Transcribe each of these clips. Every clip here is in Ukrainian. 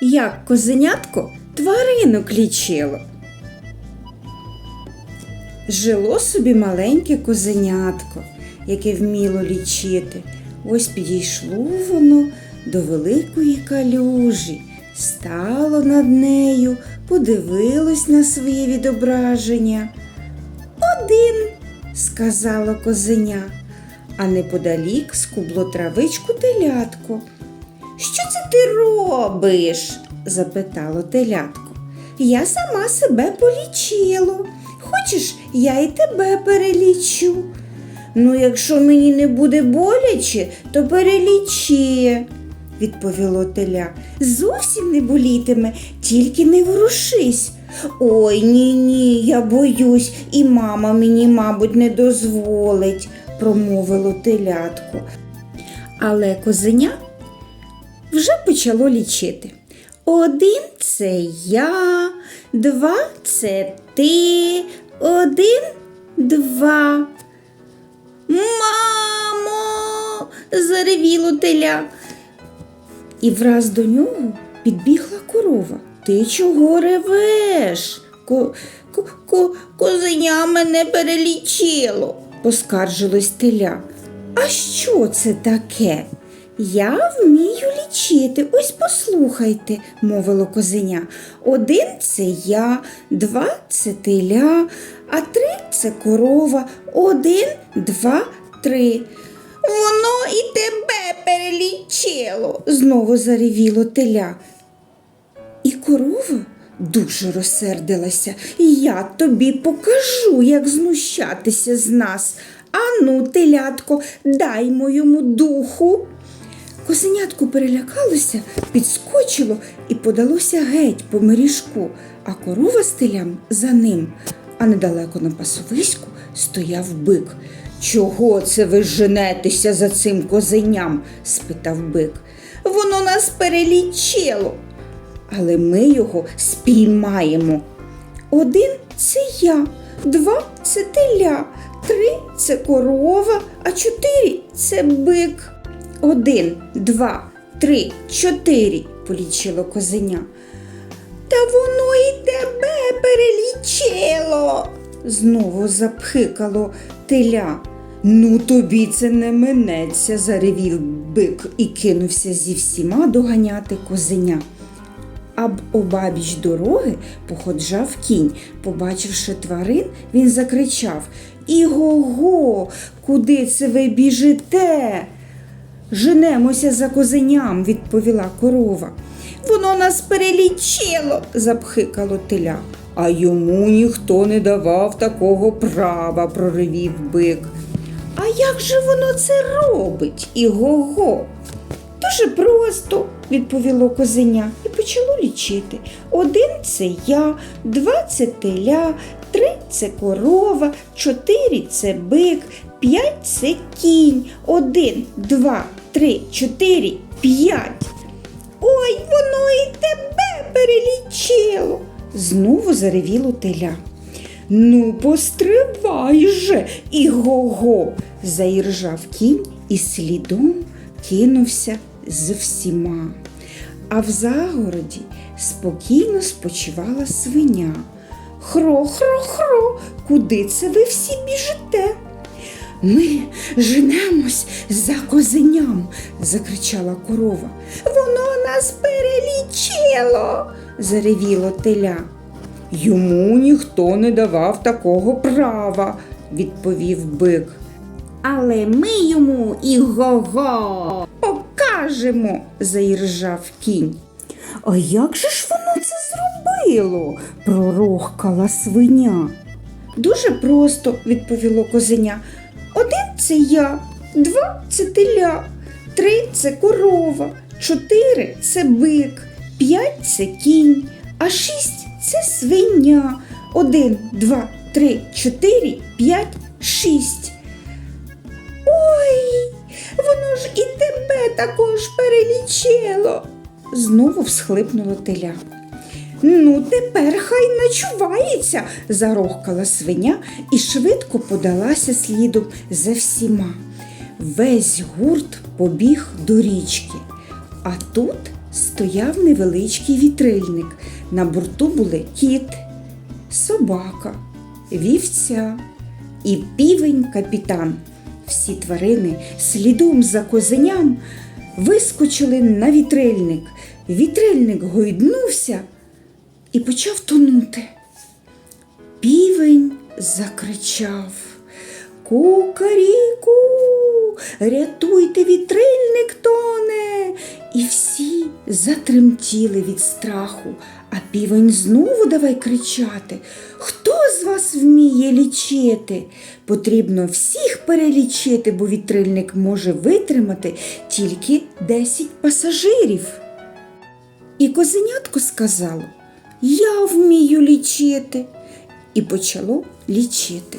як козенятко тваринок лічило. Жило собі маленьке козенятко, яке вміло лічити. Ось підійшло воно до великої калюжі, стало над нею, подивилось на своє відображення. Один, сказало козеня, а неподалік скубло травичку телятко. Це ти робиш? запитало телятко. Я сама себе полічило. Хочеш, я і тебе перелічу. Ну, якщо мені не буде боляче, то перелічи, відповіло теля. Зовсім не болітиме, тільки не ворушись. Ой, ні, ні, я боюсь, і мама мені, мабуть, не дозволить, промовило телятко. Але козеня вже почало лічити. Один це я, два це ти, один, два. Мамо, заревіло теля. І враз до нього підбігла корова. Ти чого ревеш? Ко, ко, ко, козеня мене перелічило, поскаржилось теля. А що це таке? Я вмію лічити. Ось послухайте, мовило козеня. Один це я, два це теля, а три це корова. Один, два, три. Воно і тебе перелічило, знову заревіло теля. І корова дуже розсердилася. Я тобі покажу, як знущатися з нас. Ану, телятко, дай моєму духу. Козенятко перелякалося, підскочило і подалося геть по меріжку, а корова з телям за ним. А недалеко на пасовиську стояв бик. Чого це ви женетеся за цим козеням? спитав бик. Воно нас перелічило, але ми його спіймаємо. Один це я, два це теля, три це корова, а чотири це бик. Один, два, три, чотири, полічило козеня. Та воно і тебе перелічило, знову запхикало теля. Ну, тобі це не минеться, заревів бик і кинувся зі всіма доганяти козеня. А обабіч дороги походжав кінь. Побачивши тварин, він закричав Іго-го, куди це ви біжите? Женемося за козеням, відповіла корова. Воно нас перелічило, запхикало теля. А йому ніхто не давав такого права, проривів бик. А як же воно це робить? Іго-го? Дуже просто, відповіло козеня і почало лічити. Один це я, два це теля, три це корова, чотири це бик, п'ять це кінь. Один, два, три, чотири, п'ять. Ой, воно і тебе перелічило. Знову заревіло теля. Ну, постривай же, іго-го, заіржав кінь і слідом кинувся з всіма. А в загороді спокійно спочивала свиня. Хро-хро-хро, куди це ви всі біжите? Ми женемось за козеням, закричала корова. Воно нас перелічило, заревіло теля. Йому ніхто не давав такого права, відповів бик. Але ми йому і го-го покажемо, заіржав кінь. А як же ж воно це зробило? пророхкала свиня. Дуже просто, відповіло козеня. Один це я, два це теля, три це корова, чотири це бик, п'ять це кінь, а шість це свиня. Один, два, три, чотири, п'ять, шість. Ой, воно ж і тебе також перелічило. Знову всхлипнуло теля. Ну, тепер хай начувається, зарохкала свиня і швидко подалася слідом за всіма. Весь гурт побіг до річки, а тут стояв невеличкий вітрильник. На борту були кіт, собака, вівця і півень капітан. Всі тварини слідом за козеням вискочили на вітрильник. Вітрильник гойднувся і почав тонути. Півень закричав Кукаріку, рятуйте, вітрильник тоне. І всі затремтіли від страху, а півень знову давай кричати. Хто з вас вміє лічити? Потрібно всіх перелічити, бо вітрильник може витримати тільки 10 пасажирів. І козенятко сказало Я вмію лічити. І почало лічити.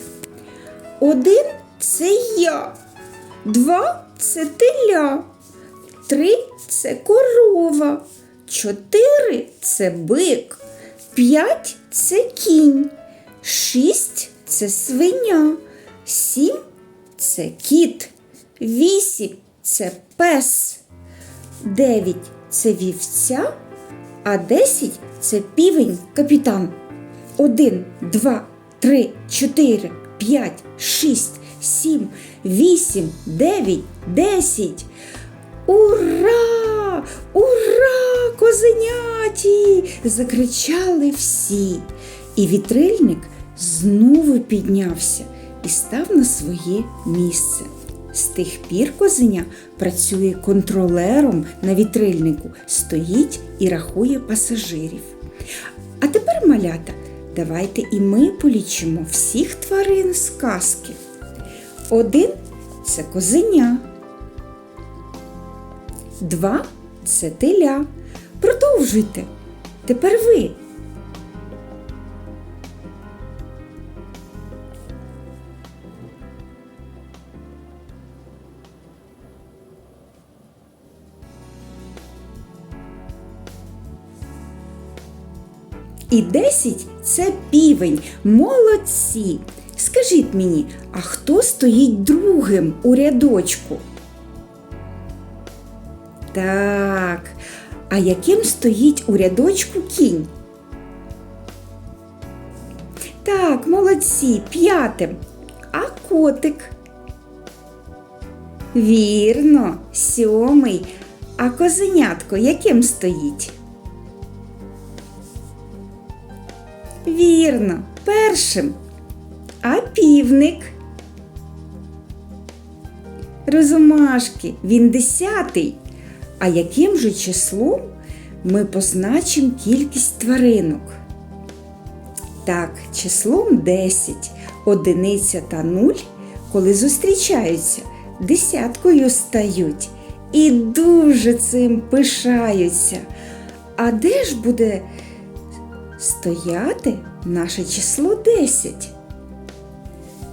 Один це я, два це теля, три це корова, чотири це бик, п'ять це кінь, шість це свиня, сім це кіт, вісім це пес, дев'ять це вівця, а десять це півень капітан. Один, два, три, чотири, п'ять, шість, сім, вісім, дев'ять, десять. Ура! Ура! Козеняті! закричали всі. І вітрильник знову піднявся і став на своє місце. З тих пір козеня працює контролером на вітрильнику, стоїть і рахує пасажирів. А тепер, малята, давайте і ми полічимо всіх тварин з казки. Один це козеня. Два це теля. Продовжуйте. Тепер ви. І десять це півень. Молодці. Скажіть мені, а хто стоїть другим у рядочку? Так. А яким стоїть у рядочку кінь? Так, молодці, п'ятим. А котик? Вірно, сьомий. А козенятко яким стоїть? Вірно, першим. А півник? Розумашки, він десятий. А яким же числом ми позначимо кількість тваринок? Так, числом 10, одиниця та нуль, коли зустрічаються, десяткою стають і дуже цим пишаються. А де ж буде стояти наше число 10?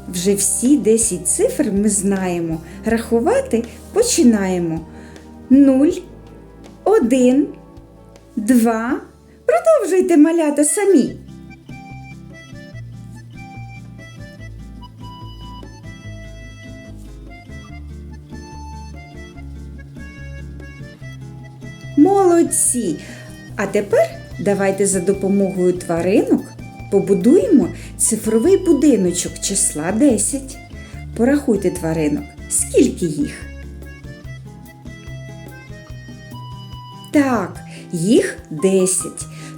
Вже всі 10 цифр ми знаємо. Рахувати починаємо. 0, 1, 2. Продовжуйте малята самі. Молодці! А тепер давайте за допомогою тваринок побудуємо цифровий будиночок числа 10. Порахуйте тваринок. Скільки їх? Так, їх 10.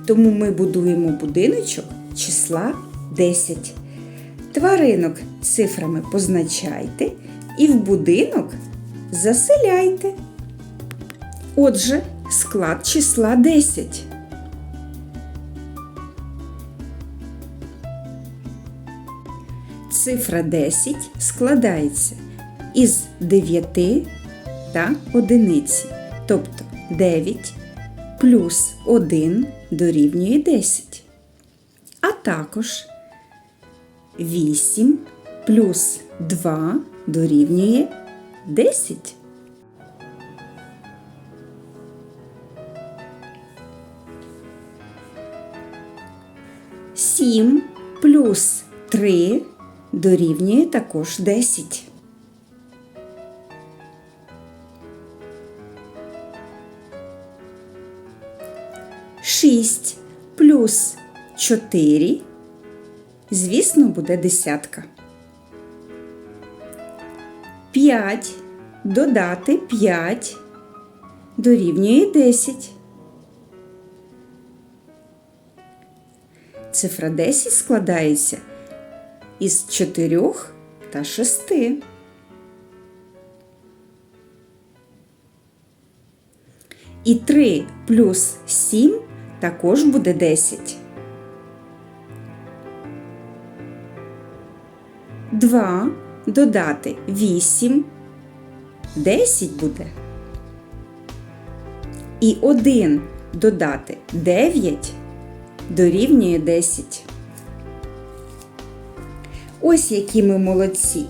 Тому ми будуємо будиночок числа 10. Тваринок цифрами позначайте і в будинок заселяйте. Отже, склад числа 10. Цифра 10 складається із 9 та одиниці, тобто 9 плюс 1 дорівнює 10. А також 8 плюс 2 дорівнює 10. Сім плюс 3 дорівнює також 10. 6 плюс 4, звісно, буде десятка. 5 додати 5 дорівнює 10. Цифра 10 складається із 4 та 6. І 3 плюс 7 також буде 10. 2 додати 8 10 буде. І 1 додати 9 дорівнює 10. Ось які ми молодці.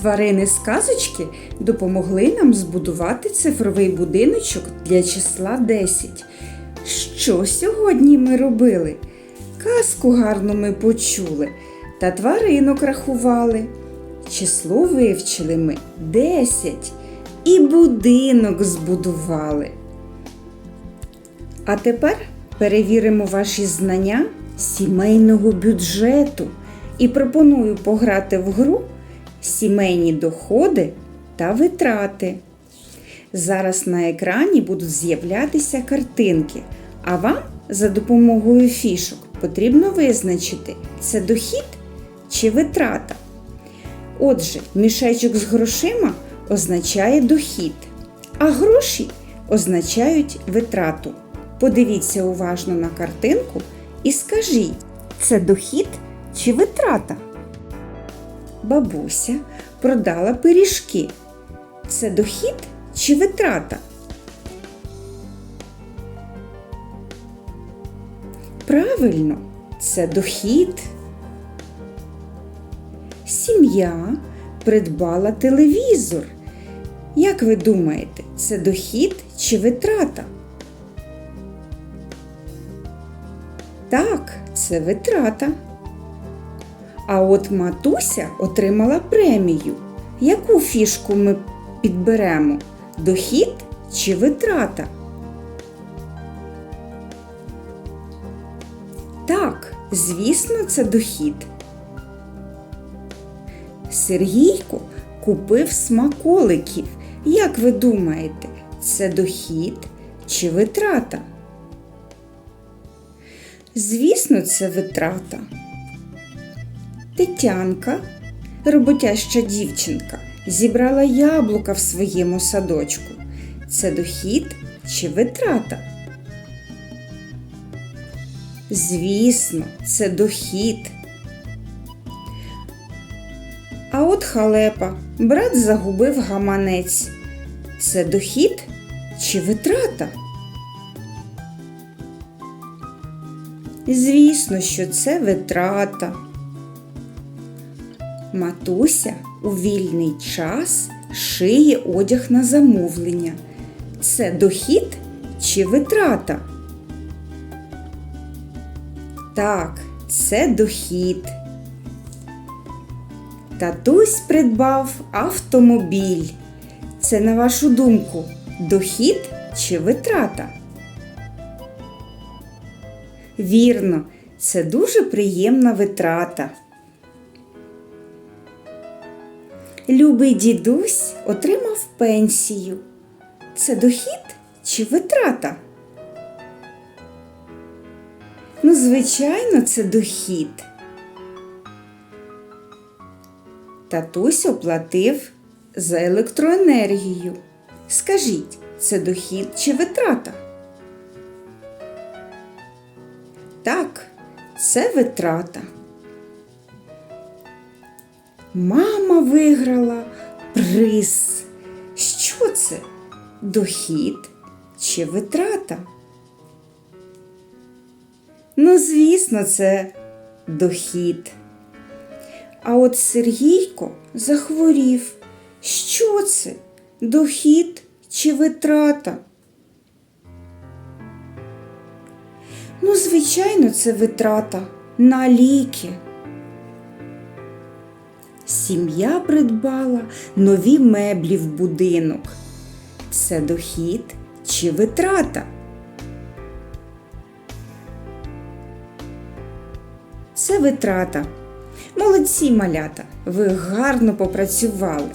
Тварини з казочки допомогли нам збудувати цифровий будиночок для числа 10. Що сьогодні ми робили? Казку гарну ми почули та тваринок рахували. Число вивчили ми 10 і будинок збудували. А тепер перевіримо ваші знання сімейного бюджету і пропоную пограти в гру сімейні доходи та витрати. Зараз на екрані будуть з'являтися картинки, а вам за допомогою фішок потрібно визначити, це дохід чи витрата. Отже, мішечок з грошима означає дохід, а гроші означають витрату. Подивіться уважно на картинку і скажіть, це дохід чи витрата? Бабуся продала пиріжки. Це дохід чи витрата? Правильно, це дохід. Сім'я придбала телевізор. Як ви думаєте, це дохід чи витрата? Так, це витрата. А от матуся отримала премію. Яку фішку ми підберемо? Дохід чи витрата? Так, звісно, це дохід. Сергійко купив смаколиків. Як ви думаєте, це дохід чи витрата? Звісно, це витрата. Тетянка, роботяща дівчинка, зібрала яблука в своєму садочку. Це дохід чи витрата? Звісно, це дохід. А от халепа, брат загубив гаманець. Це дохід чи витрата? Звісно, що це витрата. Матуся у вільний час шиє одяг на замовлення. Це дохід чи витрата? Так, це дохід. Татусь придбав автомобіль. Це, на вашу думку, дохід чи витрата? Вірно, це дуже приємна витрата. Любий дідусь отримав пенсію. Це дохід чи витрата? Ну, звичайно, це дохід. Татусь оплатив за електроенергію. Скажіть, це дохід чи витрата? Так, це витрата. Мама виграла приз. Що це? Дохід чи витрата? Ну, звісно, це дохід. А от Сергійко захворів. Що це? Дохід чи витрата? Ну, звичайно, це витрата на ліки. Сім'я придбала нові меблі в будинок. Це дохід чи витрата? Це витрата. Молодці малята. Ви гарно попрацювали.